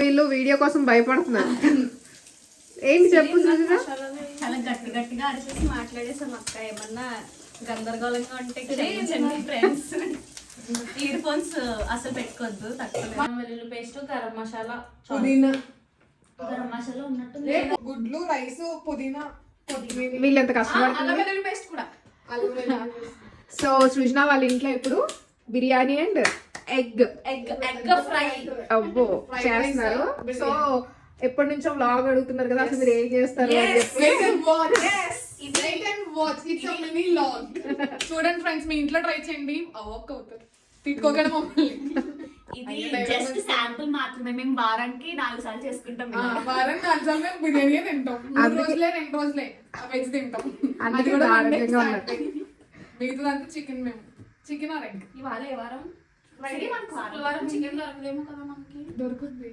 వీళ్ళు వీడియో కోసం భయపడుతున్నారు ఏంటి చెప్పు చాలా గట్టి గట్టిగా అరిచేసి మాట్లాడేసాం అక్క. ఏమన్నా గందరగోళంగా ఉంటే ఫ్రెండ్స్ ఇయర్ ఫోన్స్ అసలు పెట్టుకోవద్దు తక్కువ వెల్లుల్లి పేస్ట్ గరం మసాలా పుదీనా. గరం మసాలా ఉన్నట్టు గుడ్లు రైస్ పుదీనా వీళ్ళు ఎంత కష్టపడుతున్నారు? పేస్ట్ కూడా. సో సృజన వాళ్ళ ఇంట్లో ఇప్పుడు biryani and egg egg egg fry. అబ్బో చేస్తున్నారు సో ఎప్పటి నుంచో వ్లాగ్ అడుగుతున్నారు కదా అసలు మీరు ఏం చేస్తారు అని చెప్పి. చూడండి ఫ్రెండ్స్ మీ ఇంట్లో ట్రై చేయండి. అవ్వక అవుతారు. తిట్టుకోకుండా మమ్మల్ని. ఇది జస్ట్ శాంపుల్ మాత్రమే. మేము వారానికి నాలుగు సార్లు చేసుకుంటాం ఆ, వారం నాలుగు సార్లు మేము బిర్యానీ తింటాం. మూడు రోజులే రెండు రోజులే. వెజ్ తింటాం. అది కూడా. మిగతాదంతా చికెన్ మేము. చికెన్ ఆర్ ఎగ్ ఇవాళ ఏ వారం? శుక్రవారం చికెన్ దొరకదేమో కదా మనకి. దొరుకుతుంది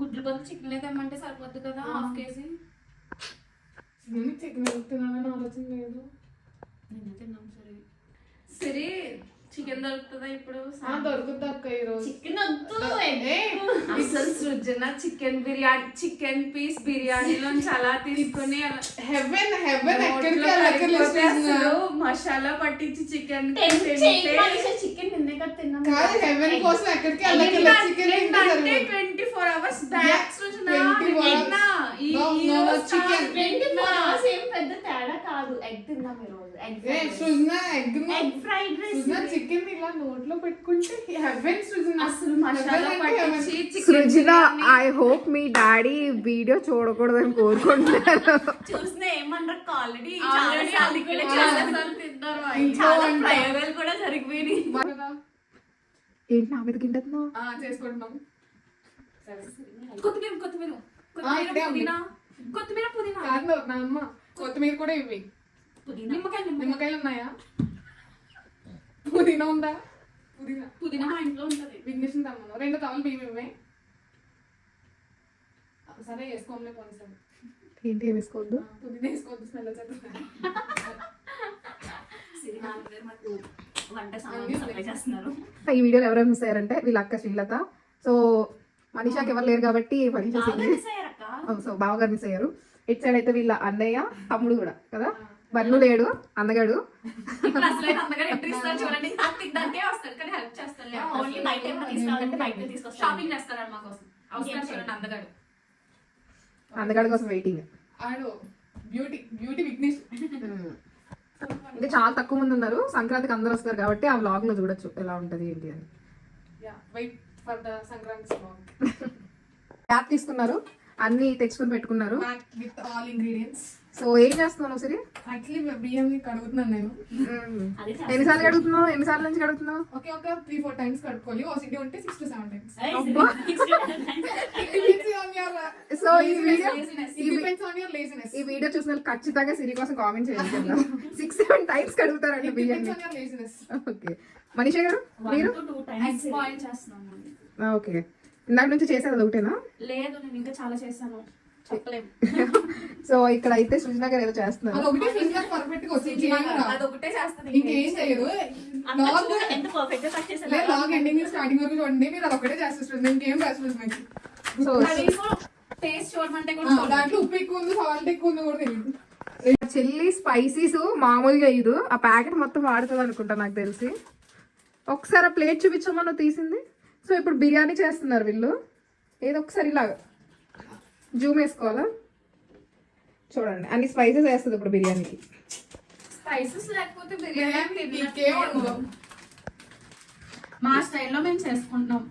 గుడ్లు బదులు చికెన్ తెమ్మంటే సరిపోద్ది కదా హాఫ్ కేజీ. నేను చికెన్ తినాలని ఆలోచన లేదు. నిన్న తిన్నాం సరే. సరే చికెన్ దొరుకుతుందా ఇప్పుడు? ఆ, దొరుకుతుంది అక్క ఈరోజు చికెన్ అసలు Srujana chicken biryani chicken piece బిర్యానీలో చాలా తీసుకుని అలా హెవెన్ హెవెన్ మసాలా పట్టించి చికెన్ చికెన్ నిన్నే కదా తిన్నాం కాదు. హెవెన్ కోసం ఎక్కడికి. Twenty four hours back Srujana పెద్ద తేడా కాదు. ఎగ్ తిన్నాం ఈ రోజు. ఎగ్ ఏ Srujana egg egg fried rice Srujana chicken ఇలా నోట్లో పెట్టుకుంటే హెవెన్ సృజన. అసలు ఐ హోప్ మీ డాడీ వీడియో చూడకూడదని కోరుకుంటున్నాను చూసిన ఏమన్నారు ఆల్రెడీ కూడా చాలా. ప్రయోగాలు జరిగిపోయినాయి. ఏంటి నా మీద గింటున్నావు ఆ, చేసుకుంటున్నాం. కొత్తిమీర కొత్తిమీర. కొత్తిమీర. పుదీనా. కొత్తిమీర పుదీనా. కాదు నా అమ్మ కొత్తిమీర కూడా ఇవి పుదీనా. నిమ్మకాయ నిమ్మకాయ నిమ్మకాయలు ఉన్నాయా? పుదీనా ఉందా? పుదీనా. పుదీనా మా ఇంట్లో ఉంటది. విఘ్నేషన్ తమ్మను రెండు కవలు బియ్యం ఇవ్వే. సరే పోనీ సరే ఏంటి వేసుకోవద్దు? పుదీనా వేసుకోవద్దు స్మెల్ వచ్చేస్తుంది ఈ వీడియోలో ఎవరైనా మిస్ అయ్యారంటే వీళ్ళ అక్క శ్రీలత. సో మనీషాకి ఎవరు లేరు కాబట్టి మనీషా సింగిల్ సో బావగారు మిస్ అయ్యారు ఇటు సైడ్ అయితే వీళ్ళ అన్నయ్య తమ్ముడు కూడా కదా? బన్ను లేడు అందగాడు అందగాడు అందగాడి కోసం. వెయిటింగ్ ఆడు బ్యూటీ బ్యూటీ విఘ్నేష్ ఇంకా చాలా తక్కువ మంది ఉన్నారు. సంక్రాంతికి అందరూ వస్తారు కాబట్టి ఆ వ్లాగ్లో చూడొచ్చు ఎలా ఉంటది ఏంటి అని. Yeah wait for the Sankranti app తీసుకున్నారు. అన్ని తెచ్చుకొని పెట్టుకున్నారు. విత్ ఆల్ ఇంగ్రీడియంట్స్ సో ఏం చేస్తున్నావు సిరి? యాక్చువల్లీ బియ్యం కడుగుతున్నాను నేను. ఎన్నిసార్లు అడుగుతున్నావు ఎన్నిసార్లు నుంచి అడుగుతున్నావు ఓకే ఒక త్రీ ఫోర్ టైమ్స్ కడుక్కోవాలి. ఓసిటీ ఉంటే six to seven times so ఈ video depends on your laziness ఈ వీడియో చూసిన ఖచ్చితంగా సిరి కోసం కామెంట్ చేయండి సిక్స్ సెవెన్ టైమ్స్ కడుగుతారండి బియ్యాన్ని. Depends on your laziness okay Manisha garu మీరు? ఓకే. ఇందాక నుంచి చేసేది అది ఒకటేనా? లేదు నేను ఇంకా చాలా చేశాను. చెప్పలేము సో ఇక్కడ అయితే సృజన గారు ఏదో చేస్తున్నారు. అది ఒకటే ఫిజికల్ పర్ఫెక్ట్గా వచ్చింది అది ఒకటే చేస్తాను ఇంకేం చేయదు లాగ్ ఎంత పర్ఫెక్ట్గా కట్ చేశారు. లేదు లాగ్ ఎండింగ్ స్టార్టింగ్ వరకు చూడండి. మీరు అది ఒకటే చేస్తుంది ఇంకేం చేస్తుంది మీకు సో టేస్ట్ చూడమంటే కూడా దాంట్లో ఉప్పు ఎక్కువ ఉంది సాల్ట్ ఎక్కువ ఉంది కూడా తెలియదు చిల్లీ స్పైసీస్ మామూలుగా ఇది ఆ ప్యాకెట్ మొత్తం వాడుతుంది అనుకుంటా నాకు తెలిసి. ఒకసారి ఆ ప్లేట్ చూపించమని నువ్వు తీసింది? సో ఇప్పుడు బిర్యానీ చేస్తున్నారు వీళ్ళు. ఏదో ఒకసారి ఇలాగా. జూమ్ వేసుకోవాలా? చూడండి అన్ని స్పైసెస్ వేస్తుంది ఇప్పుడు బిర్యానీకి. స్పైసెస్ లేకపోతే బిర్యానీ మా స్టైల్లో మేము చేసుకుంటున్నాం.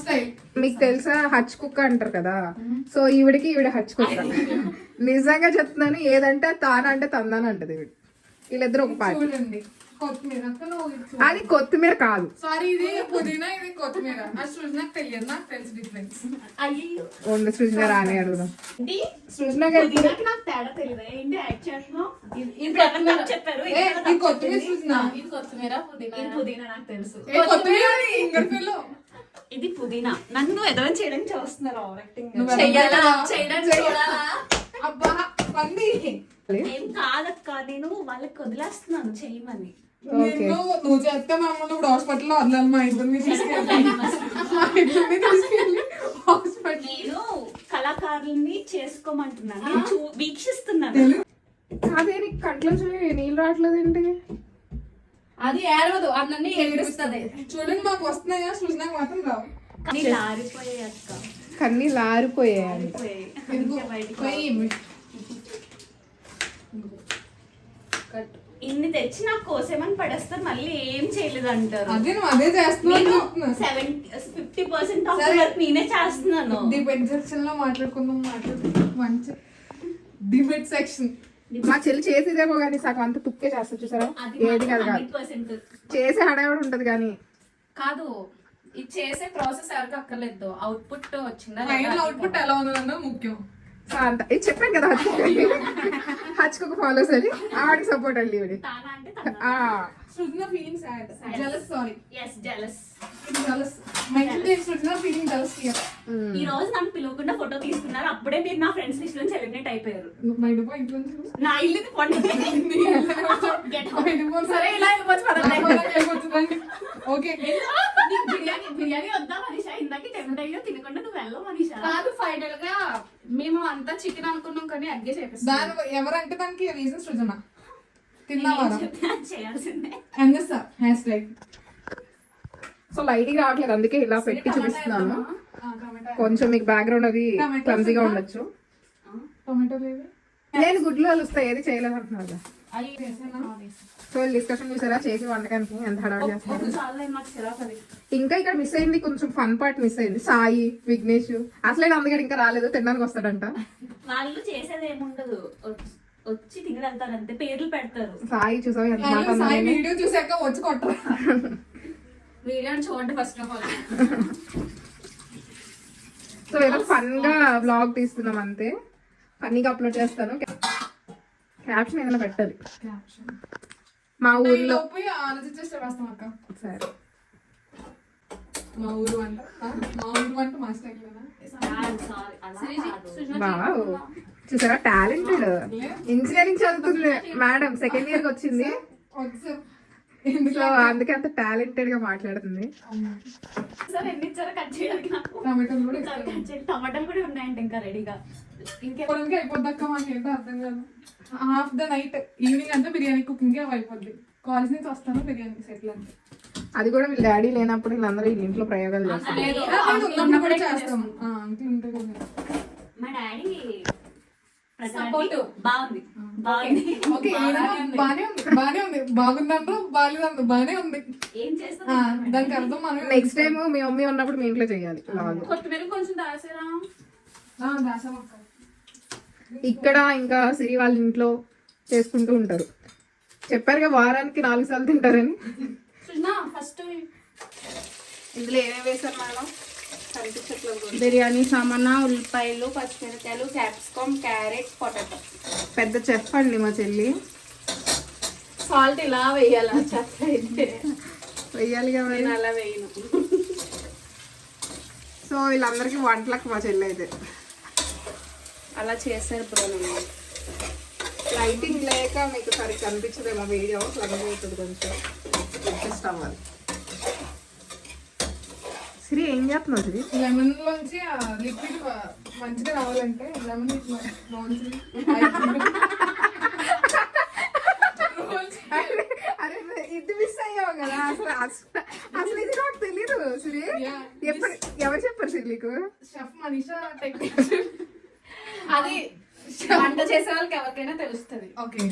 స్టైల్ మీకు తెలుసా హచ్ కుక్క అంటారు కదా? సో ఈవిడికి ఈవిడ హచ్ కుక్క. నిజంగా చెప్తున్నాను ఏదంటే తాను అంటే తందాను అంటది ఈవిడ వీళ్ళిద్దరు ఒక పార్టీ. అది కొత్తిమీర కాదు. సారీ ఇది పుదీనా ఇది కొత్తిమీర. అది తెలియదు నాకు తెలుసు డిఫరెన్స్ అయ్యో. సృజన రాని అడుగుదాం. ఏంటి? సృజన నాకు తేడా తెలియదు? ఏంటి యాడ్ చేస్తున్నావు? ఇది ఎవరు నాకు చెప్పారు ఇది కొత్తిమీర? చూసినా ఇది కొత్తిమీర పుదీనా. ఇది పుదీనా నాకు తెలుసు. కొత్తిమీర ఇంగడిపిల్లో ఇది పుదీనా. నన్ను ఎదవం చేయడానికి చూస్తున్నారు? చేయడానికి అబ్బా పంది. ఏం కాదక్క నేను వాళ్ళకి వదిలేస్తున్నాను చెయ్యమని. నువ్వు చేస్తే మమ్మల్ని ఇప్పుడు హాస్పిటల్లో వదలాలి మా ఇద్దరిని తీసుకెళ్ళి. మా ఇద్దరిని తీసుకెళ్ళి హాస్పిటల్. నేను కళాకారుల్ని చేసుకోమంటున్నాను. నేను చూ- వీక్షిస్తున్నాను. అదే నీకు కంట్లో చూసి నీళ్ళు రావట్లేదు ఏంటి? అది ఏడవదు అన్నీ ఎగురుస్తుంది చూడండి మాకు వస్తున్నాయా సృజనకు మాత్రం రావు. కానీ లారిపోయాయి అక్క. కన్నీ లారిపోయాయి పోయాయి. ఎందుకు? బయటికి పోయి ఇవ్వు. ఇన్ని తెచ్చి నాకు కోసేమని పడేస్తారు మళ్ళీ ఏం చేయలేదు అంటారు అదే నువ్వు అదే చేస్తున్నావు seventy fifty percent off. Work నేనే చేస్తున్నాను. డిబేట్ సెక్షన్లో మాట్లాడుకుందాం మాట్లాడుకుందాం. మంచి డిబేట్ సెక్షన్ మా చెల్లి చేసేదేమో కానీ సగం అంతా తుక్కే చేస్తా చూసారా? ఏది కాదు చేసే హడావిడి ఉంటది కానీ. కాదు ఇది చేసే ప్రాసెస్ ఎవరికి అక్కర్లేదు. అవుట్పుట్ వచ్చిందా అవుట్పుట్ ఎలా ఉన్నదన్నది ముఖ్యం. అంత ఇది చెప్పాను కదా హచ్చుకు ఫాలోస్ అని. ఆవిడకి సపోర్ట్ అండి ఆ, Srujana feeling jealous sorry jealous Srujana feeling jealous. ఈ రోజు నన్ను పిలవకుండా ఫోటో తీసుకున్నారు. అప్పుడే మీరు నా ఫ్రెండ్స్ లిస్ట్లో సెలబ్రేట్ అయిపోయారు. ఇంట్లో నుంచి. నా ఇల్లు. సరే ఇలా. ఓకే. బిర్యానీ బిర్యానీ వద్దా మనీషా? ఇందాక టెంప్ట్ అయ్యో తినకుండా నువ్వు వెళ్ళవు మనీషా? కాదు ఫైనల్గా మేము అంతా చికెన్ అనుకున్నాం కానీ అగ్గే చేపిస్తాం ఎవరంటే దానికి రీజన్ సృజన తిన్నావారా? చేయాల్సిందే. అందిస్తా హ్యాష్ ట్యాగ్ సో లైట్గా రావట్లేదు అందుకే ఇలా పెట్టి చూపిస్తున్నాను. కొంచెం మీకు బ్యాక్గ్రౌండ్ అది క్లమ్జీగా? ఉండొచ్చు. టొమాటో లేవి నేను గుడ్లు వస్తాయి ఏది చేయలేదు అంటున్నారు సో డిస్కషన్ చూసారా? చేసి వంటకానికి ఎంత హడావిడి చేస్తారు? ఇంకా ఇక్కడ మిస్ అయింది కొంచెం ఫన్ పార్ట్ మిస్ అయింది. సాయి విఘ్నేష్ అసలే అందుకని ఇంకా రాలేదు తినడానికి వస్తాడంట. వాళ్ళు చేసేది ఏముండదు. వచ్చి- తిని వెళ్తారు అంతే పేర్లు పెడతారు. సాయి చూసావు ఎంత మాట వాళ్ళు సాయి? వీడియో చూసాక వచ్చి కొట్టరా. వీడియోని చూడండి ఫస్ట్ ఆఫ్ ఆల్ సో ఏదో ఫన్గా బ్లాగ్ తీస్తున్నాం అంతే. ఫన్నీగా అప్లోడ్ చేస్తాను. క్యాప్షన్ ఏదైనా పెట్టాలి. మా ఊర్లో పోయి ఆలోచించేస్తే వేస్తాం అక్క. సరే. మా ఊరు? మా ఊరు చూసారా? టాలెంటెడ్ ఇంజనీరింగ్ చదువుతుంది మేడం సెకండ్ ఇయర్కి వచ్చింది. సో అందుకే అంత టాలెంటెడ్గా మాట్లాడుతుంది. సార్ ఎన్ని ఇచ్చారో కట్ చేయడానికి నాకు. టమాటోలు కూడా టమాటాలు కూడా ఉన్నాయండి ఇంకా రెడీగా అయిపోద్దక్క మాకు ఏంటో అర్థం కాదు. హాఫ్ ద నైట్ ఈవినింగ్ అంతా బిర్యానీ కుకింగ్ అయిపోద్ది. కాలేజ్ నుంచి వస్తాను బిర్యానీ సెటిల్ అంటే అది కూడా వీళ్ళ డాడీ లేనప్పుడు వీళ్ళందరూ వీళ్ళ ఇంట్లో ప్రయోగాలు కదా మా డాడీ Supportive. బాగుంది. బాగుంది. ఓకే బానే ఉంది. బానే ఉంది. బానే ఉంది. ఏం చేస్తాం ఆ, దానికి అర్థం మనం నెక్స్ట్ టైం మీ మమ్మీ ఉన్నప్పుడు మీ ఇంట్లో చేయాలి. Vlog. కొత్తిమీర కొంచెం దాసేరా. దాసమక్క ఇక్కడ ఇంకా సిరి వాళ్ళ ఇంట్లో చేసుకుంటూ ఉంటారు. చెప్పారుగా వారానికి నాలుగు సార్లు తింటారని. ఫస్ట్ ఇందులో ఏమేమి వేశారు మేడం? బిర్యానీ సామానా ఉల్లిపాయలు పచ్చిమిరకాయలు క్యాప్సికమ్ క్యారెట్ పొటాటో పెద్ద చెఫ్ అండి మా చెల్లి. సాల్ట్ ఇలా వేయాలా చెత్త అయితే. వెయ్యాలి కదా నేను అలా వేయను. సో వీళ్ళందరికీ వంటలకు మా చెల్లి అయితే. అలా చేశారు బ్రో నన్ను. లైటింగ్ లేక మీకు సరిగ్గా కనిపించదేమో వీడియో అవుతుంది కొంచెం. అడ్జస్ట్ అవ్వాలి. సిరి ఏం చేస్తున్నావు సిరి? లెమన్ లోంచి లిక్విడ్ మంచిగా రావాలంటే లెమన్ లోంచి అరే ఇది మిస్ అయ్యావు కదా. అసలు అసలు ఇది నాకు Yeah. ఎప్పుడు ఎవరు చెప్పారు సిరి నీకు? షెఫ్ మనీషా టెక్నిక్ అది వంట చేసే వాళ్ళకి ఎవరికైనా తెలుస్తుంది. ఓకే.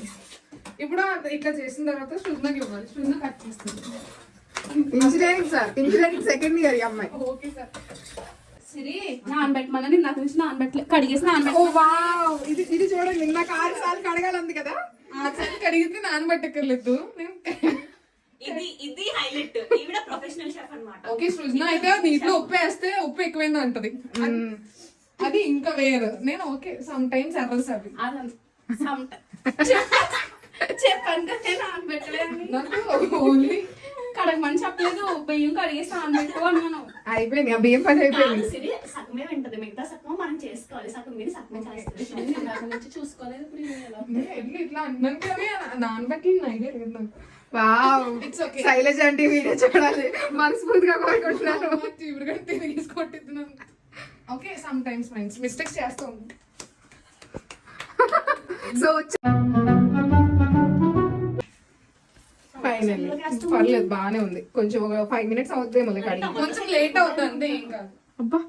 ఇప్పుడు ఇట్లా చేసిన తర్వాత సృజనకి ఇవ్వాలి. సృజన కట్ చేస్తుంది. Engineering sir engineering second year అమ్మాయి. ఓకే సార్ సిరి నానబెట్టమని నాకు నుంచి నానబెట్టలే కడిగేసి నానబెట్ట ఓ వావ్. ఇది ఇది చూడండి నాకు ఆరు సార్లు కడగాలంది కదా. ఆ చెల్లి కడిగితే నానబెట్టక్కర్లేదు. నేను ఇది ఇది హైలైట్ ఈవిడ ప్రొఫెషనల్ షెఫ్ అన్నమాట. ఓకే సృజన అయితే నీటిలో ఉప్పు వేస్తే ఉప్పు ఎక్కువైంది అంటది. అది ఇంకా వేరు. నేను ఓకే సమ్ టైమ్స్ ఎర్రస్ అవి. నాకు ఓన్లీ కడగమని చెప్పలేదు బియ్యం కడిగేసి నానబెట్టు అన్నాను. అయిపోయింది ఆ బియ్యం పని అయిపోయింది. సిరి సగమే వింటది. మిగతా సగం మనం చేసుకోవాలి. సగం మీరు సగమే చేస్తుంది నేను ఇందాక నుంచి చూసుకోలేదు ఇప్పుడు ఇది ఎలా ఎట్లా ఇట్లా అన్నాను కానీ నానబెట్టి ఐడియా లేదు నాకు. Wow It's okay. శైలజ అంటే వీడియో చూడాలి. మనస్ఫూర్తిగా కోరుకుంటున్నాను. ఇప్పుడు కూడా తీసుకొట్టిస్తున్నాను okay some times friends mistakes చేస్తాం. సో ఫైనల్ పర్లేదు బాగానే ఉంది. కొంచెం ఒక ఫైవ్ మినిట్స్ అవుతుంది మళ్ళీ కడిగి. కొంచెం లేట్ అవుతుంది అంతే కాదు అబ్బా.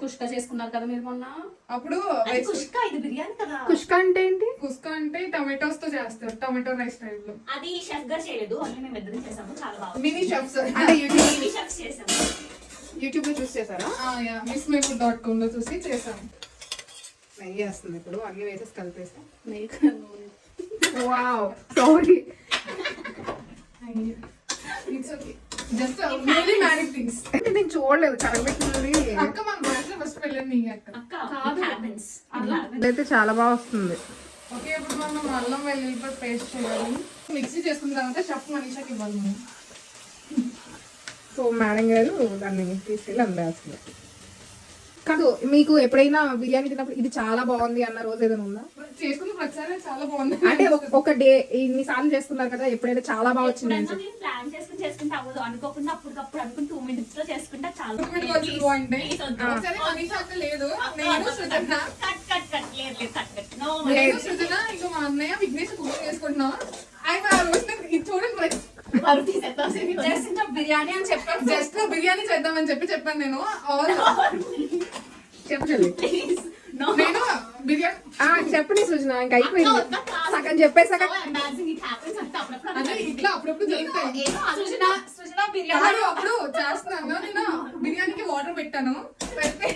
కుష్క చేసుకున్నారు కదా మీరు మొన్న? అప్పుడు కుష్క ఇది బిర్యానీ కదా. కుష్క అంటే ఏంటి? కుస్కా అంటే టమాటోస్తో చేస్తారు. టమాటో రైస్ టైప్లో. అది షెఫ్గా చేయలేదు. ఓన్లీ మేము ఇద్దరం చేసాము. చాలా బాగుంది. మినీ షెఫ్స్ అంటే యూట్యూబ్ మినీ షెఫ్స్ చేసాము. యూట్యూబ్లో చూస్ చేశారా? మిస్ మేపుల్ డాట్ కామ్లో చూసి చేసాం నెయ్యి వేస్తుంది ఇప్పుడు. అన్ని వేసేసి కలిపేసి. Wow sorry it's okay just things అంటే నేను చూడలేదు అక్క మన ఫస్ట్ అక్క. హ్యాపెన్స్ అలా అయితే చాలా బాగా వస్తుంది. ఓకే ఇప్పుడు మనం అల్లం వెల్లుల్లిపాయ పేస్ట్ చేయాలి. మిక్సీ చేసుకున్న తర్వాత షెఫ్ మనీషాకి ఇవ్వాలి మనం. సో మేడం గారు దాన్ని తీసుకెళ్ళి అందేస్తుంది కాదు మీకు ఎప్పుడైనా బిర్యానీ తిన్నప్పుడు ఇది చాలా బాగుంది అన్న రోజు ఏదైనా ఉందా? చేసుకున్న ప్రతిసారి చాలా బాగుంది. అంటే ఒక- డే ఇన్ని సార్లు చేసుకున్నారు కదా ఎప్పుడైనా చాలా బాగా వచ్చింది. ప్లాన్ చేసుకుని చేసుకుంటే అవ్వదు. అనుకోకుండా అప్పటికప్పుడు అనుకుని టూ మినిట్స్లో చేసుకుంటే చాలా. లేదు. నేను సృజన. కట్ కట్ కట్ లేదు లేదు కట్ కట్. నో నేను సృజన ఇంకా మా అన్నయ్య విఘ్నేష్ కుక్ చేసుకుంటున్నాం. ఆయన ఆ రోజు నాకు ఇది చూడండి జస్ట్ బిర్యానీ అని చెప్పాను. జస్ట్ బిర్యానీ చేద్దామని చెప్పి చెప్పాను నేను. ఆల్ చెప్పు చెల్లి. ప్లీజ్ నో నేను బిర్యానీ చెప్పండి సృజన ఇంకా అయిపోయింది. సగం చెప్పేసాక అంటే ఇట్లా అప్పుడప్పుడు జరుగుతాయి. సృజన సృజన బిర్యానీ. కాదు అప్పుడు చేస్తున్నాను. నేను బిర్యానీకి వాటర్ పెట్టాను. పెడితే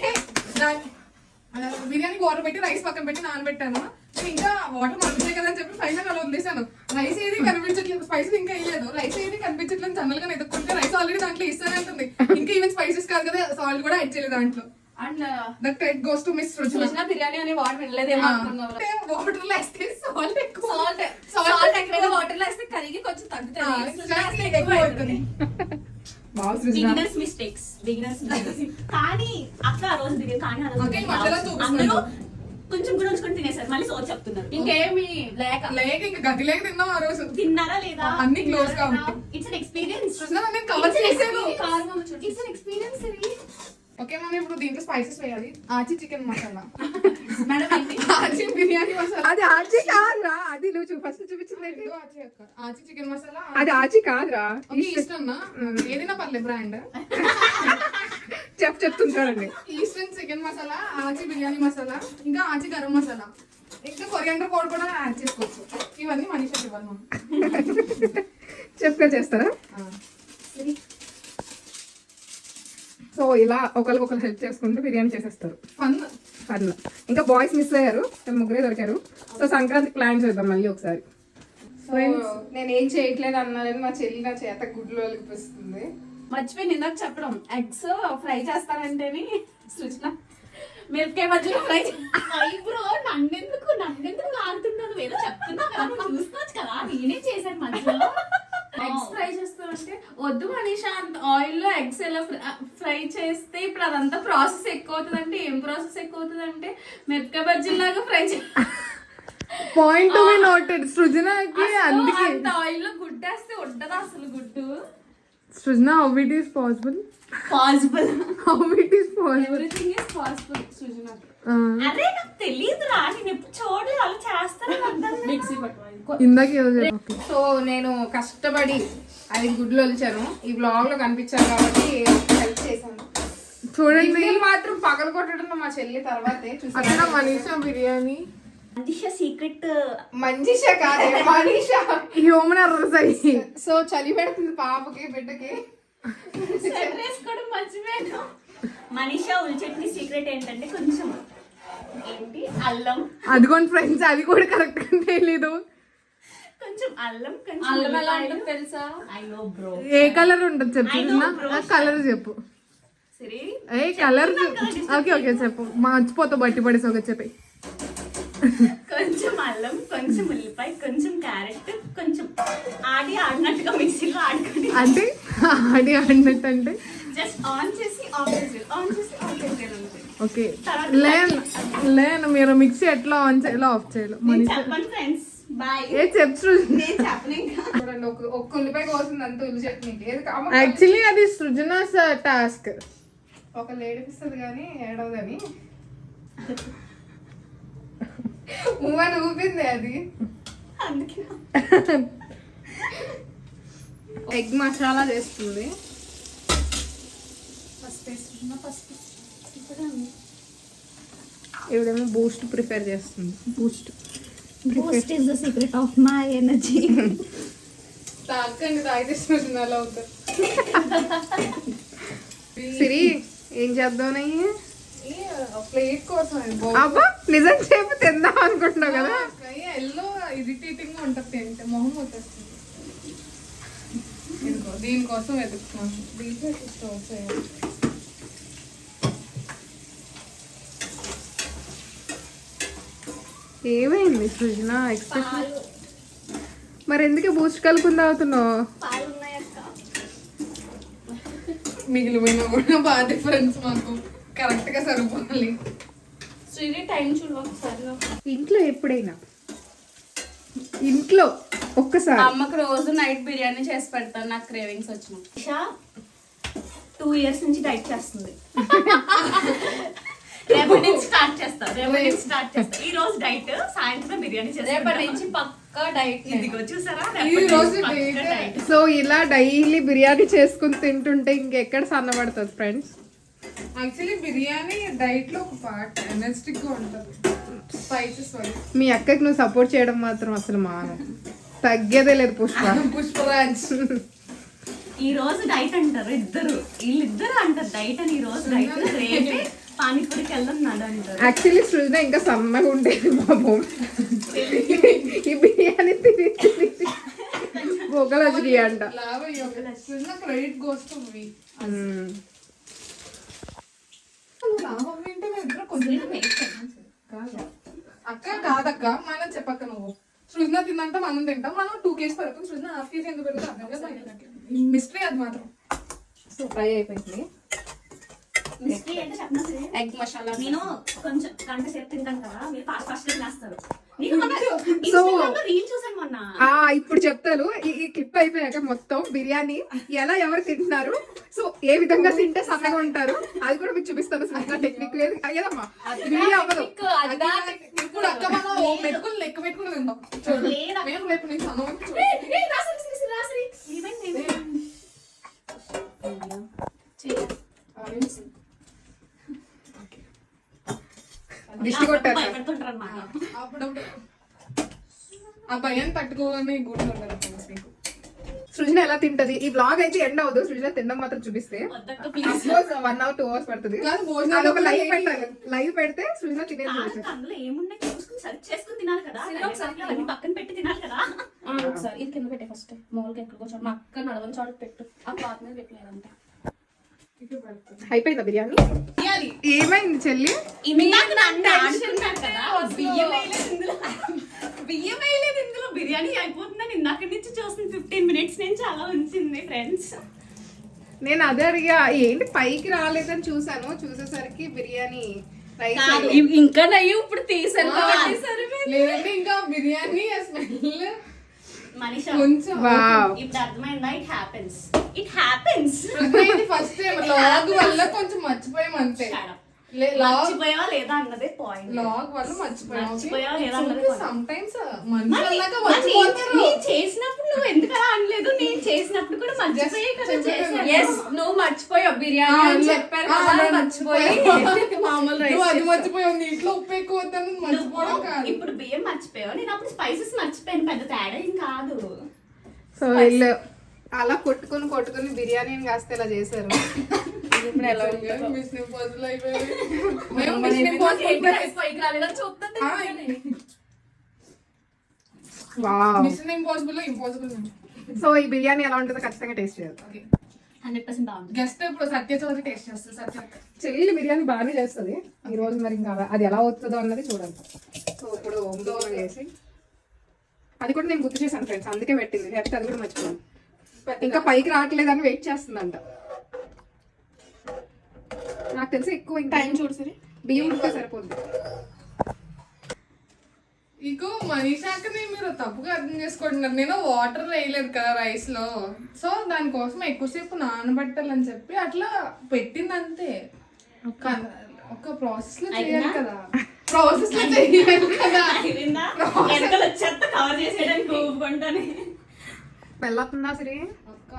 ఆ, బిర్యానీకి వాటర్ పెట్టి రైస్ పక్కన పెట్టి నానబెట్టాను. నేను ఇంకా వాటర్ మరుగుతాయి కదా అని చెప్పి ఫైనల్ అలా వదిలేసాను రైస్ ఏది కనిపించట్లేదు స్పైసెస్ ఇంకా వేయలేదు రైస్ ఏది కనిపించట్లేదు జనరల్గా ఎదుర్కొంటే రైస్ ఆల్రెడీ దాంట్లో ఇస్తానే ఉంటుంది ఇంకా ఈవెన్ స్పైసెస్ కాదు కదా సాల్ట్ కూడా యాడ్ చేయలేదు దాంట్లో. And that credit goes to miss Ruchi Srujana biryani అనే వాటర్ వినలేదేమో అనుకున్నావు. వాటర్లో వేస్తే సాల్ట్ ఎక్కువ. సాల్ట్ Salt సాల్ట్ ఎక్కువ. ఎక్కడైనా వాటర్లో వేస్తే కరిగి కొంచెం తగ్గుతుంది. బిగినర్స్ మిస్టేక్స్ బిగినర్స్ కానీ అక్క ఆ రోజు బిర్యానీ కానీ ఆ రోజు. అందరూ కొంచెం కూడా ఉంచుకొని తినేసారు. మళ్ళీ సోచ్ చెప్తున్నారు. ఇంకేమి? లేక. లేక ఇంకా గది లేక తిన్నాం ఆ రోజు. తిన్నారా లేదా? అన్ని close గా ఉంటాయి. ఇట్స్ అన్ ఎక్స్పీరియన్స్ కవర్ చేసాను ఇట్స్ అన్ ఎక్స్పీరియన్స్ ఓకే మనం ఇప్పుడు దీంట్లో స్పైసెస్ వేయాలి. ఆచి చికెన్ మసాలా. మేడం ఏంటి? ఆచి బిర్యానీ మసాలా. అది ఆచి కాదురా. అది నువ్వు ఫస్ట్ చూపించింది ఆచి చికెన్ మసాలా అది ఆచి కాదురా. ఈస్టర్న్ ఏదైనా పర్లేదు బ్రాండ్ చెప్ చెప్తుంటారండి. ఈస్టర్న్ చికెన్ మసాలా ఆచి బిర్యానీ మసాలా ఇంకా ఆచి గరం మసాలా. ఇంకా కొరియాండర్ పౌడర్ కూడా యాడ్ చేసుకోవచ్చు. ఇవన్నీ మనీషాకి ఇవ్వాలి మనం చెప్గా చేస్తారా? సో ఇలా ఒకరికొకరు హెల్ప్ చేసుకుంటూ బిర్యానీ చేసేస్తారు. ఫన్ ఫన్ ఇంకా బాయ్స్ మిస్ అయ్యారు. మేము ముగ్గురే దొరికారు. సో సంక్రాంతి ప్లాన్ చేద్దాం మళ్ళీ ఒకసారి. నేను ఏం చేయట్లేదు అన్నానని మా చెల్లి నా చేత గుడ్లు అలిపిస్తుంది మర్చిపోయి ఇందాక చెప్పడం. ఎగ్స్ ఫ్రై చేస్తానంటేని సృజన. మిరపకాయ మధ్యలో ఫ్రై బ్రో నన్నెందుకు? నన్నెందుకు లాగుతున్నాను ఏదో చెప్తున్నా కదా నువ్వు చూసుకోవచ్చు కదా. నేనే చేశాను మధ్యలో. ఎగ్స్ ఫ్రై చేస్తానంటే వద్దు మనీషా అంత ఆయిల్లో ఎగ్స్ ఎలా ఫ్రై చేస్తే ఇప్పుడు అదంతా ప్రాసెస్ ఎక్కువ అవుతుంది అంటే ఏం ప్రాసెస్ ఎక్కువ అవుతుంది అంటే మిరపకాయ బజ్జీలాగా fry point to be noted సృజనకి అందుకే. అంత ఆయిల్లో గుడ్డేస్తే ఉండదు అసలు గుడ్డు? Srujana how it is possible possible how it is possible everything is possible Srujana అరే నాకు తెలియదు రా నేను ఎప్పుడు చూడలేదు అలా చేస్తాను మిక్సీ ఇందాక సో నేను కష్టపడి అది గుడ్లు ఒలిచాను ఈ బ్లాగ్లో కనిపించాను కాబట్టి హెల్ప్ చేశాను. చూడండి. మాత్రం పగల కొట్టడంలో మా చెల్లి తర్వాతే మనీషా బిర్యానీ. సీక్రెట్ మంచిష కాదే మనీషా. హ్యూమన్ ఎర్రర్ సో చలి పెడుతుంది పాపకి బిడ్డకి. వేసుకోవడం మర్చిపోయాను. మనీషా ఉల్చట్ని సీక్రెట్ ఏంటంటే కొంచెం ఏంటి? అల్లం. అదిగోండి ఫ్రెండ్స్ అది కూడా కరెక్ట్గా తెలీదు. కొంచెం అల్లం కొంచెం అల్లం ఎలా ఉల్లిపాయలు. ఉంటుంది తెలుసా? I know, bro. ఏ కలర్ ఉంటుంది చెప్పు. కలర్ చెప్పు. సరే. ఏ కలర్ ఓకే ఓకే చెప్పు. మర్చిపోతా బట్టి పడేసి ఒక చెప్పి కొంచెం అల్లం కొంచెం ఉల్లిపాయ కొంచెం క్యారెట్ కొంచెం ఆడి ఆడినట్టుగా మిక్సీలో ఆడుకొని. అంటే? ఆడి అన్నట్టు అంటే? జస్ట్ ఆన్ చేసి ఆఫ్ చేసి ఆన్ చేసి ఆఫ్ చేసేయాలి. ఓకే. లేను లేను మీరు మిక్సీ ఎట్లా ఆన్ చేయాలో? ఆఫ్ చేయాలో ఫ్రెండ్స్ సృజన యాక్చువల్లీ అది సృజనాస్ టాస్క్. ఒక లేడిపిస్తుంది కానీ ఏడవదు కానీ ఉమ్మని ఊపింది అది. అందుకే. ఎగ్ మసాలా చేస్తుంది. ఇవిడేమో బూస్ట్ ప్రిపేర్ చేస్తుంది. Boost boost is the secret of my energy తాకండి తాగితే సృజన అలా అవుతుంది సిరి ఏం చేద్దాం ప్లేట్ కోసం అబ్బా నిజం చెప్పు తిందాం అనుకుంటున్నావు కదా? ఎల్లో ఇరిటేటింగ్గా ఉంటుంది తింటే మొహం వచ్చేస్తుంది. దీనికోసం వెతుకుతున్నాను. దీంట్లో స్టవ్ చేయాలి ఏమైంది సృజన? ఎక్స్ప్రెషన్ మరి ఎందుకు బూస్ట్ కలుపుకుని తాగుతున్నావు? మిగిలిపోయినా కూడా బాగా డిఫరెన్స్ మాకు. కరెక్ట్గా సరిపోవాలి. ఇంట్లో ఎప్పుడైనా? ఇంట్లో ఒక్కసారి. అమ్మకి రోజు నైట్ బిర్యానీ చేసి పెడతాను నాకు క్రేవింగ్స్ వచ్చిన టూ ఇయర్స్ నుంచి డైట్ చేస్తుంది. రేపటి నుంచి స్టార్ట్ చేస్తా రేపటి నుంచి స్టార్ట్ చేస్తా. ఈ రోజు డైట్ సాయంత్రం బిర్యానీ చేస్తా రేపటి నుంచి పక్కా డైట్ ఇదిగో చూసారా? ఈ రోజు సో ఇలా డైలీ బిర్యానీ చేసుకుని తింటుంటే ఇంకెక్కడ సన్నబడుతుంది ఫ్రెండ్స్ యాక్చువల్లీ బిర్యానీ డైట్లో ఒక పార్ట్ ఎనర్జెటిక్గా ఉంటుంది. స్పైసెస్ వల్ల. మీ అక్కకి నువ్వు సపోర్ట్ చేయడం మాత్రం అసలు మానం. తగ్గేదే లేదు పుష్ప. పుష్పరాజ్. ఈ రోజు డైట్ అంటారు ఇద్దరు. వీళ్ళిద్దరు అంటారు డైట్ అని ఈ రోజు డైట్ రేపే పానీపూరికి వెళ్దాం యాక్చువల్లీ సృజన ఇంకా సన్నగా ఉండేది పాపం. ఈ బిర్యానీ తిని తిని బొగలజరీ అంట. క్రెడిట్ కాదు. అక్క కాదక్క మనం చెప్పక్క నువ్వు సృజన తిందంటే మనం తింటాం మనం టూ కేజీ పడుతుంది సృజన హాఫ్ కేజీ ఎందుకు పెరుగుతుంది మిస్టరీ అది మాత్రం సో ఫ్రై అయిపోయింది మిస్టరీ అంటే చెప్పనా సరే ఎగ్ మసాలా నేను కొంచెం గంట సేపు తింటాను కదా మీరు ఫాస్ట్ ఫాస్ట్ తినేస్తారు. నేను మొన్న So- Instagram లో రీల్ చూసాను మొన్న. ఆ ఇప్పుడు చెప్తాను. ఈ క్లిప్ అయిపోయాక మొత్తం బిర్యానీ ఎలా ఎవరు తింటున్నారు? సో ఏ విధంగా తింటే సన్నగా ఉంటారు? అది కూడా మీకు చూపిస్తాను. సన్నగా టెక్నిక్ లేదు. అయ్యదమ్మా వీడియో అవ్వదు. ఇప్పుడు అక్క మనం మెతుకులు లెక్క పెట్టుకుని తిందాం. చూడు. లేదా. మేము రేపు నుంచి అన్నం ఏ, ఏ, రాసిరి, రాసిరి, రాసిరి. ఏమైంది, ఏమైంది? చెయ్యి. దిష్టి కొట్టారు. అప్పుడప్పుడు. ఆ తట్టుకోవాలని గుడి మీకు. సృజన ఎలా తింటది? ఈ బ్లాగ్ అయితే ఎండ్ అవ్వదు. సృజన తినడం మాత్రం చూపిస్తే. వన్ అవర్ టూ అవర్స్ పడుతుంది. ఒక లైవ్ పెట్టాలి. లైవ్ పెడితే సృజన తినేది కాదు, చూపిస్తుంది. అందులో ఏమున్నాయి చూసుకుని సెర్చ్ చేసుకుని తినాలి కదా. అవన్నీ పక్కన పెట్టి తినాలి కదా. ఒకసారి ఇది కింద పెట్టే ఫస్ట్ మామూలుగా ఎక్కడ కూర్చోండి మా అక్క నడవని చోట పెట్టు. ఆ క్లాత్ మీద పెట్టలేదంట అయిపోయిందా బిర్యానీ? బిర్యానీ. ఏమైంది చెల్లి? బియ్యం వేయలేదు ఇందులో. బియ్యం వేయలేదు ఇందులో. బిర్యానీ అయిపోతుందని ఇందాక నుంచి చూస్తుంది ఫిఫ్టీన్ మినిట్స్ నుంచి అలా ఉంచింది ఫ్రెండ్స్ నేను అదే అడిగా ఏంటి పైకి రాలేదని చూసాను చూసేసరికి బిర్యానీ. ఇంకా నయ్యి ఇప్పుడు తీసాను ఇంకా బిర్యానీ స్మెల్. మనీషా కొంచెం. వావ్ ఇప్పుడు అర్థమైందా? It happens it happens first time lag వల్ల కొంచెం మర్చిపోయాం అంతే. మర్చిపోయావా లేదా అన్నదే పాయింట్ లాగ్ వల్ల మర్చిపోయాం మర్చిపోయావా లేదా అన్నది. సమ్ టైమ్స్ మర్చిపోతారు నేను చేసినప్పుడు నువ్వు ఎందుకు అలా అనలేదు నేను చేసినప్పుడు కూడా మర్చిపోయే కదా చేశాను. ఎస్ నువ్వు మర్చిపోయావు. బిర్యానీ అని చెప్పారు కదా మర్చిపోయి మామూలు నువ్వు అది రైస్ మర్చిపోయావు. నీ ఇంట్లో ఉప్పు ఎక్కువ వద్దని మర్చిపోవడం నువ్వు కాదు. ఇప్పుడు బియ్యం మర్చిపోయావు. నేను అప్పుడు స్పైసెస్ మర్చిపోయాను. పెద్ద తేడా ఏం కాదు. సో వీళ్ళు అలా కొట్టుకుని కొట్టుకుని బిర్యానీని కాస్త ఇలా చేశారు. ఇప్పుడు ఎలా మేము ప్రతి- రైస్ పైకి రాలేదని చూస్తుంటే ఆ, wow mission impossible impossible so ఈ బిర్యానీ ఎలా ఉంటుందో ఖచ్చితంగా టేస్ట్ చేయాలి. హండ్రెడ్ పర్సెంట్ బాగుంది గెస్ట్ ఇప్పుడు సత్య చౌదరి టేస్ట్ చేస్తారు సత్య. చెల్లి బిర్యానీ బాగానే చేస్తుంది. ఈ రోజు మరి ఇంకా అది ఎలా అవుతుందో అన్నది చూడాలి. సో ఇప్పుడు దూరం చేసి అది కూడా నేను గుర్తు చేశాను ఫ్రెండ్స్ అందుకే పెట్టింది. లేకపోతే అది కూడా మర్చిపోయాను. ఇంకా పైకి రావట్లేదని వెయిట్ చేస్తుందంట. నాకు తెలిసి ఎక్కువ ఇంకా టైం చూడు సరే. బియ్యం ఉంటే సరిపోద్ది ఇక మనీషాకని మీరు తప్పుగా అర్థం చేసుకుంటున్నారు నేను వాటర్ వేయలేదు కదా రైస్లో. సో దానికోసం ఎక్కువసేపు నానబట్టాలని చెప్పి అట్లా పెట్టింది అంతే ఒక ఒక ప్రాసెస్లో చేయాలి కదా. ప్రాసెస్లో చేయాలి కదా. కవర్ చేసేయడానికి ఊపుకుంటానే. వెళ్ళొస్తుందా సిరి? ఒక్క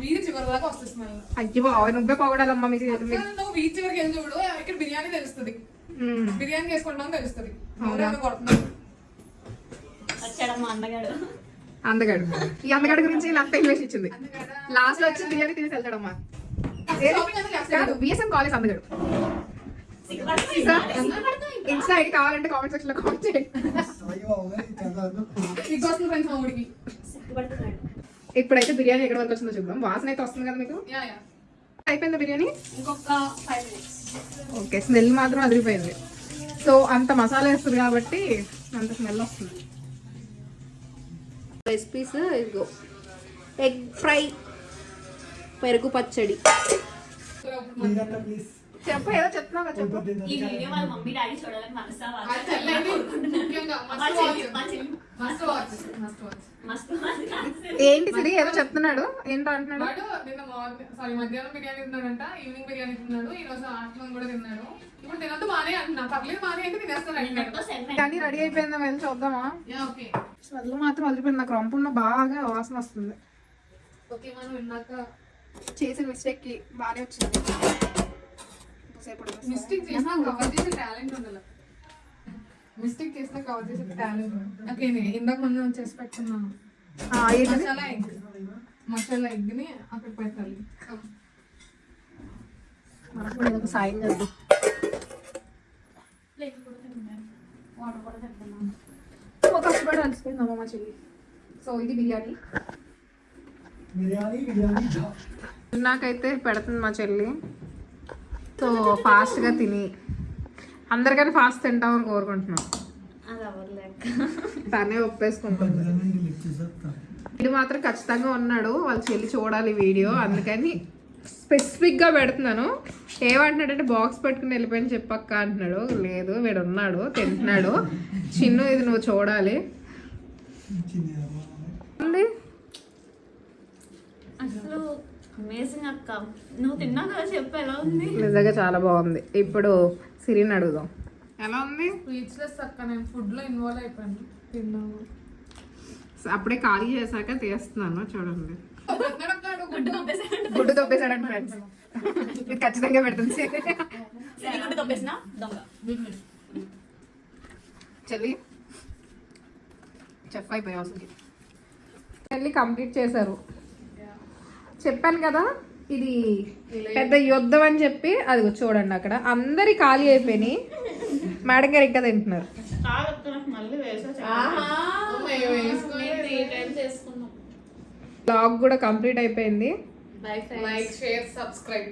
వీధి చివరి దాకా వస్తుంది అయ్యి నువ్వే పొగడాలమ్మా మీ చేతులు మీద. నువ్వు వీధి చివరికి వెళ్ళి చూడు? ఇక్కడ బిర్యానీ తెలుస్తుంది. బిర్యానీ చేసుకుంటాం తెలుస్తుంది. వచ్చాడమ్మా అందగాడు అందగాడు. ఈ అందగాడు గురించి అంతా ఇన్వెస్ట్ ఇచ్చింది. లాస్ట్లో వచ్చింది బిర్యానీ తినేసి వెళ్తాడమ్మా. బిఎస్ఎం కాలేజ్ అందగాడు. ఇన్స్టా ఐడి కావాలంటే కామెంట్ సెక్షన్లో కామెంట్ చేయండి. ఇప్పుడైతే బిర్యానీ ఎక్కడ వరకు వచ్చిందో చూద్దాం. వాసన అయితే వస్తుంది కదా మీకు? Yeah yeah. అయిపోయింది బిర్యానీ? ఇంకొక ఫైవ్ మినిట్స్ ఓకే స్మెల్ మాత్రం అదిరిపోయింది. సో అంత మసాలా వేస్తుంది కాబట్టి అంత స్మెల్ వస్తుంది. రెసిపీస్ ఇదిగో. ఎగ్ ఫ్రై పెరుగు పచ్చడి. చెప్పు ఏదో చెప్తున్నావు కదా చెప్పు. ఈ వీడియో వాళ్ళ మమ్మీ డాడీ చూడాలని మనసా వాచ్ వాచ్ వాచ్. ఏంటి సిరి ఏదో చెప్తున్నాడు? ఏంటో అంటున్నాడు? వాడు నిన్న మార్నింగ్ సారీ మధ్యాహ్నం బిర్యానీ తిన్నాడంట ఈవినింగ్ బిర్యానీ తిన్నాడు ఈ రోజు ఆఫ్టర్నూన్ కూడా తిన్నాడు. ఇప్పుడు తినద్దు బానే అంటున్నా. పర్లేదు బానే అంటే తినేస్తాను సెవెన్ కానీ రెడీ అయిపోయిందా వెళ్ళి చూద్దామా? Yeah okay. స్మెల్ మాత్రం అదిరిపోయింది నాకు. రంపున్న బాగా వాసన వస్తుంది. ఓకే మనం ఇందాక చేసిన మిస్టేక్కి బాగానే వచ్చింది. మిస్టేక్ చేసినా కవర్ చేసే టాలెంట్ ఉండాలి. మిస్టేక్ చేసినా కవర్ చేసే టాలెంట్ ఓకే ఇందాక ముందు చేసి పెట్టుకున్నాను? మసాలా ఎగ్. మసాలా ఎగ్ని అక్కడ పెట్టాలి. మనకు కూడా ఏదో ఒక సాయం చేద్దాం. వాటర్ కూడా పెడుతున్నాను ఒక కష్టపడి అలసిపోయింది అమ్మ చెల్లి సో ఇది బిర్యానీ. బిర్యానీ బిర్యానీ ధా నాకైతే పెడుతుంది మా చెల్లి. సో ఫాస్ట్గా తిని. అందరికన్నా ఫాస్ట్ తింటామని కోరుకుంటున్నాం. తనే ఒప్పేసుకుంటుంది. ఇది మాత్రం ఖచ్చితంగా ఉన్నాడు. వాళ్ళ చెల్లి చూడాలి వీడియో. అందుకని స్పెసిఫిక్గా పెడుతున్నాను. ఏమంటున్నాడంటే బాక్స్ పెట్టుకుని వెళ్ళిపోయిన చెప్పక్క అంటున్నాడు. లేదు వీడు ఉన్నాడు తింటున్నాడు. చిన్ను ఇది నువ్వు చూడాలి. ఇచ్చింది ఉంది అసలు అమేజింగ్ అక్క. నువ్వు తిన్నావు కదా చెప్పు ఎలా ఉంది? నిజంగా చాలా బాగుంది. ఇప్పుడు సిరిని అడుగుదాం. ఎలా ఉంది? స్పీచ్లెస్ అక్క నేను ఫుడ్లో ఇన్వాల్వ్ అయిపోయాను. తిన్నాము. అప్పుడే ఖాళీ చేశాక తీస్తున్నాను చూడండి. గుడ్డు తొప్పేశాడండి ఫ్రెండ్స్. ఇది ఖచ్చితంగా పెడుతుంది. గుడ్డు పంపేసిన దొంగ. చెల్లి. చెఫ్ అయిపోయావు అసలు చెల్లి కంప్లీట్ చేశారు. చెప్పాను కదా ఇది పెద్ద యుద్ధం అని చెప్పి అది చూడండి అక్కడ. అందరి ఖాళీ అయిపోయినాయి. మేడం గారు ఇంకా తింటున్నారు. మళ్ళీ వేసా త్రీ టైమ్స్ చేసుకున్నాం బ్లాగ్ కూడా కంప్లీట్ అయిపోయింది. Like share subscribe